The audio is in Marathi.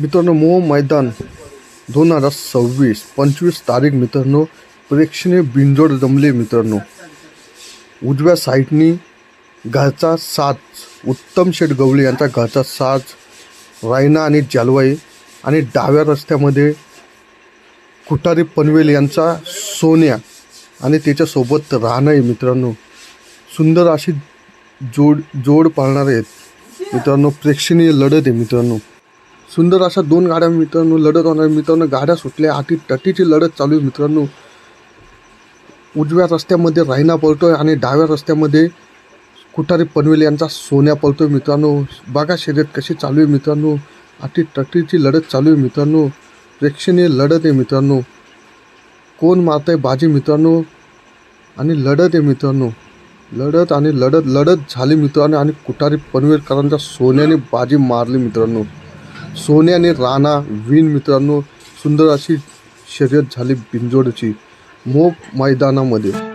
मित्रांनो मोह मैदान दोन हजार सव्वीस पंचवीस तारीख मित्रांनो प्रेक्षणीय बिंजोड जमले मित्रांनो. उजव्या साईडनी घरचा साज उत्तम शेठ गवळी यांचा घरचा साज रायना आणि जालवाई आणि डाव्या रस्त्यामध्ये कुटारी पनवेल यांचा सोन्या आणि त्याच्यासोबत राहणं आहे मित्रांनो. सुंदर अशी जोड जोड पाळणार आहेत मित्रांनो प्रेक्षणीय लढत आहे मित्रांनो. सुंदर अशा दोन गाड्या मित्रांनो लढत होणार. मित्रांनो गाड्या सुटल्या आठी तटीची लढत चालू आहे मित्रांनो. उजव्या रस्त्यामध्ये रायना पळतोय आणि डाव्या रस्त्यामध्ये कुठारी पनवेल यांचा सोन्या पळतोय मित्रांनो. बघा शर्यत कशी चालू आहे मित्रांनो. आठी तटीची लढत चालू आहे मित्रांनो. प्रेक्षणीय लढत आहे मित्रांनो. कोण मारतंय बाजी मित्रांनो? आणि लढत आहे मित्रांनो. लढत आणि लढत लढत झाली मित्रांनो. आणि कुठारी पनवेलकरांच्या सोन्याने बाजी मारली मित्रांनो. सोन्याने राणा विण मित्रांनो सुंदर अशी शर्यत झाली बिंजोडची मोप मैदानामध्ये.